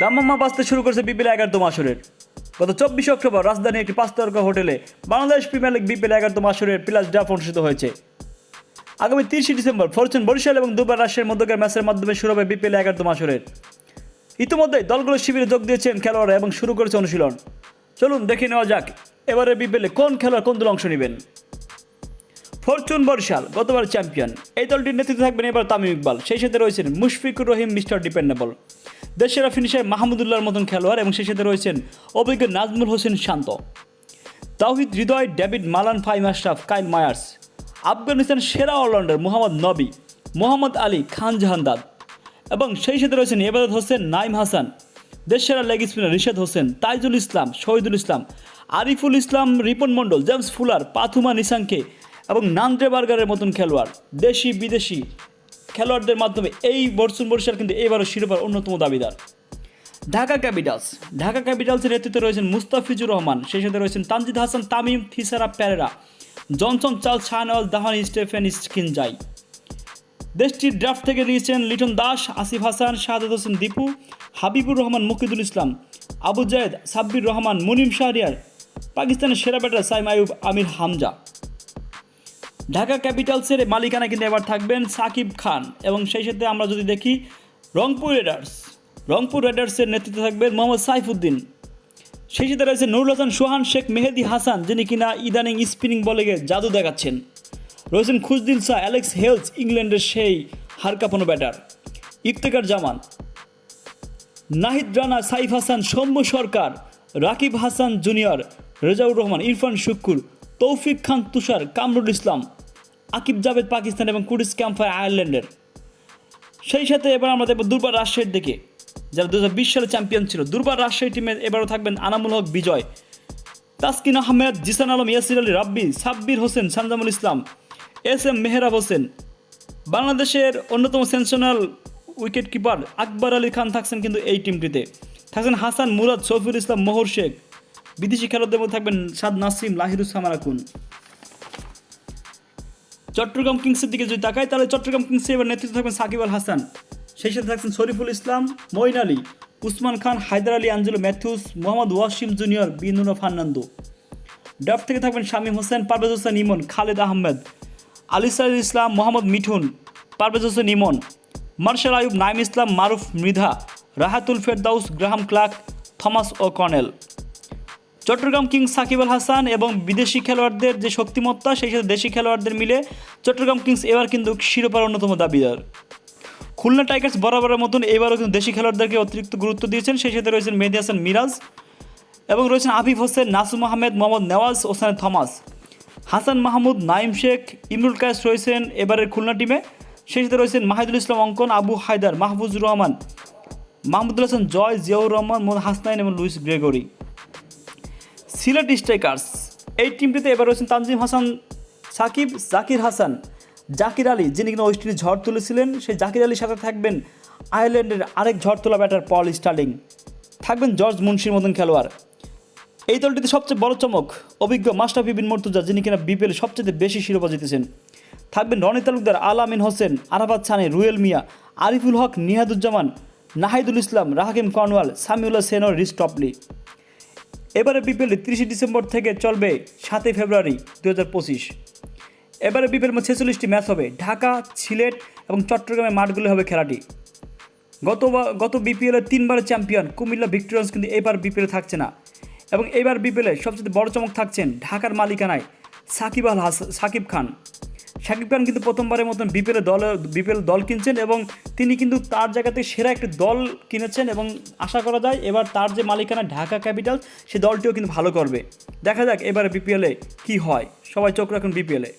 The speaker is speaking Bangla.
দামাম্মা বাঁচতে শুরু করেছে বিপিএল এগারোতম আসরের। গত চব্বিশে অক্টোবর রাজধানী একটি পাঁচ তারকা হোটেলে বাংলাদেশ প্রিমিয়ার লিগ বিপিএল এগারোতম আসরের প্লাস ড্রাফট অনুষ্ঠিত হয়েছে। আগামী তিরিশে ডিসেম্বর ফরচুন বরিশাল এবং দুবার রাশিয়ার মধ্যকার ম্যাচের মাধ্যমে শুরু হবে বিপিএল এগারোতম আসরের। ইতিমধ্যেই দলগুলোর শিবিরে যোগ দিয়েছেন খেলোয়াড়রা এবং শুরু করেছে অনুশীলন। চলুন দেখে নেওয়া যাক, এবারে বিপিএলে কোন খেলোয়াড় কোন দল অংশ নেবেন? ফরচুন বরিশাল গতবার চ্যাম্পিয়ন। এই দলটির নেতৃত্বে থাকবেন এবার তামিম ইকবাল। সেই সাথে রয়েছেন মুশফিকুর রহিম, মিস্টার ডিপেন্ডেবল। দেশের ফিনিশার মাহমুদুল্লাহর মতন খেলোয়াড় এবং সেই সাথে রয়েছেন অভিজ্ঞ Najmul Hossain Shanto. Towhid Hridoy, David Malan Faheem Ashraf, Kyle Mayers. Afghanistan সেরা অলরাউন্ডার মোহাম্মদ নবী, মোহাম্মদ আলী খান জাহান্দাদ। এবং সেই সাথে রয়েছেন Ebadot Hossain Naim Hasan. দেশসেরা leg spinner Rishad Hossain, Taijul Islam, Shahidul Islam, Ariful Islam, Ripon Mondol, James Fuller, Pathum Nissanka এবং নান্দ্রে বার্গারের মতন খেলোয়াড়। দেশি বিদেশি খেলোয়াড়দের মাধ্যমে এই বর্ষুন বরিশাল কিন্তু এবারও শিরোপার অন্যতম দাবিদার। ঢাকা ক্যাপিটালস। ঢাকা ক্যাপিটালসের নেতৃত্বে রয়েছেন মুস্তাফিজুর রহমান সেই সাথে রয়েছেন Tanzid Hasan Tamim Thisara Perera Johnson Charles Shahnawaz Dahani Stephen Eskinazi. দেশটির ড্রাফট থেকে নিয়েছেন লিটন দাস আসিফ হাসান শাহাদ হোসেন দীপু হাবিবুর রহমান মুকিদুল ইসলাম আবু জায়েদ সাব্বির রহমান মুনিম শাহরিয়ার পাকিস্তানের সেরা ব্যাটার সাইম আয়ুব আমির হামজা। ঢাকা ক্যাপিটালসের মালিকানা কিন্তু এবার থাকবেন সাকিব খান। এবং সেই সাথে আমরা যদি দেখি, রংপুর রেডার্স রংপুর রেডার্সের নেতৃত্বে থাকবেন মোহাম্মদ সাইফুদ্দিন। সেই সাথে রয়েছে নুরুল হাসান, সোহান শেখ, মেহেদি হাসান, যিনি কিনা ইদানিং স্পিনিং বলে গিয়ে জাদু দেখাচ্ছেন। রয়েছেন খুশদিন শাহ, অ্যালেক্স হেলস, ইংল্যান্ডের সেই হারকাপানো ব্যাটার ইফতেকার জামান। নাহিদ রানা, সাইফ হাসান, সৌম্য সরকার, রাকিব হাসান জুনিয়র, রেজাউর রহমান, ইরফান শুক্কুর, তৌফিক খান তুষার, কামরুল ইসলাম। আকিব জাভেদ পাকিস্তান এবং কুরিস ক্যাম্পার আয়ারল্যান্ডের। সেই সাথে এবার আমরা দেখব দুর্বার রাজশাহীর দিকে, যারা দু হাজার বিশ সালে চ্যাম্পিয়ন ছিল। দুর্বার রাজশাহী টিমে এবারও থাকবেন আনামুল হক, বিজয়। Taskin Ahmed, Zishan Alam, Yasir Ali Rabbi, Sabbir Hossain, Sanjamul Islam, S M Mehrab Hossain. বাংলাদেশের অন্যতম sensational wicket keeper Akbar Ali Khan থাকছেন কিন্তু এই টিমটিতে। থাকছেন হাসান মুরাদ, শফিউল ইসলাম, মোহর শেখ। বিদেশি খেলোয়াড়দের মধ্যে থাকবেন সাদ নাসিম লাহিরুস সামারাকুন চট্টগ্রাম কিংসের দিকে যদি তাকাই, তাহলে চট্টগ্রাম কিংসে এবার নেতৃত্বে থাকবেন সাকিব আল হাসান। সেই সাথে থাকছেন Shoriful Islam, Moeen Ali, Usman Khan, Haider Ali, Angelo Mathews, Mohammad Wasim junior Binura Fernando. Draft থেকে থাকবেন Shamim Hossain, Parvez Hossain Emon, Khaled Ahmed. Alis Islam, Mohammad Mithun, Parvez Hossain Emon. Marshall Ayub Naim Islam, Maruf Mridha, Rahatul Ferdous, Graham Clark, Thomas ও কর্নেল। চট্টগ্রাম কিংস সাকিব আল হাসান এবং বিদেশি খেলোয়াড়দের যে শক্তিমত্তা, সেই সাথে দেশি খেলোয়াড়দের মিলে চট্টগ্রাম কিংস এবার কিন্তু শিরোপার অন্যতম দাবিদার। খুলনা টাইগার্স বরাবরের মতন এবারও কিন্তু দেশি খেলোয়াড়দেরকে অতিরিক্ত গুরুত্ব দিয়েছেন। সেই সাথে রয়েছেন মেহেদি হাসান মিরাজ এবং রয়েছেন আফিফ হোসেন, নাসুম আহমেদ, মোহাম্মদ নেওয়াজ, ওসানে থমাস। হাসান মাহমুদ নাইম শেখ, ইমরুল কায়েস রয়েছেন এবারের খুলনা টিমে। সেই সাথে রয়েছেন মাহিদুল ইসলাম অঙ্কন, আবু হায়দার, মাহফুজুর রহমান, মাহমুদুল হাসান জয়, জিয়াউর রহমান মোহাম্মদ হাসনাইন এবং লুইস গ্রেগরি। সিলেট স্ট্রাইকার্স। এই টিমটিতে এবার রয়েছেন তানজিম হাসান, সাকিব, জাকির হাসান। জাকির আলী, যিনি কিনা ওয়েস্ট ইন্ডিজ ঝড় তুলেছিলেন, সেই জাকির আলীর সাথে থাকবেন আয়ারল্যান্ডের আরেক ঝড় তোলা ব্যাটার পল স্টার্লিং। থাকবেন জর্জ মুন্সির মতন খেলোয়াড়। এই দলটিতে সবচেয়ে বড় চমক, অভিজ্ঞ মাস্টাফি বিন মর্তুজা, যিনি কিনা বিপিএল সবচেয়ে বেশি শিরোপা জিতেছেন। থাকবেন রনি তালুকদার আল আমিন হোসেন, আরাফাত ছানে রুয়েল মিয়া, আরিফুল হক, নিহাদুজ্জামান, নাহিদুল ইসলাম, রাহাকিম কর্নওয়াল, সামিউল্লাহ সেনর রিস টপলি। এবারে বিপিএল তিরিশে ডিসেম্বর থেকে চলবে সাতই ফেব্রুয়ারি দু হাজার পঁচিশ। এবারে বিপিএল ছেচল্লিশটি ম্যাচ হবে, ঢাকা, সিলেট এবং চট্টগ্রামের মাঠগুলো হবে খেলাটি। গত গত বিপিএলের তিনবারের চ্যাম্পিয়ন কুমিল্লা ভিক্টোরিয়ান্স কিন্তু এবার বিপিএলে থাকছে না। এবং এবার বিপিএলে সবচেয়ে বড় চমক থাকছেন ঢাকার মালিকানায় সাকিব আল হাস, সাকিব খান। সাকিব খান কিন্তু প্রথমবারের মতন বিপিএল দল বিপিএল দল কিনছেন এবং তিনি কিন্তু তার জায়গাতে সেরা একটি দল কিনেছেন এবং আশা করা যায় এবার তার যে মালিকানা ঢাকা ক্যাপিটাল সে দলটিও কিন্তু ভালো করবে। দেখা যাক এবার বিপিএলে কি হয়। সবাই চোখ রাখুন বিপিএলে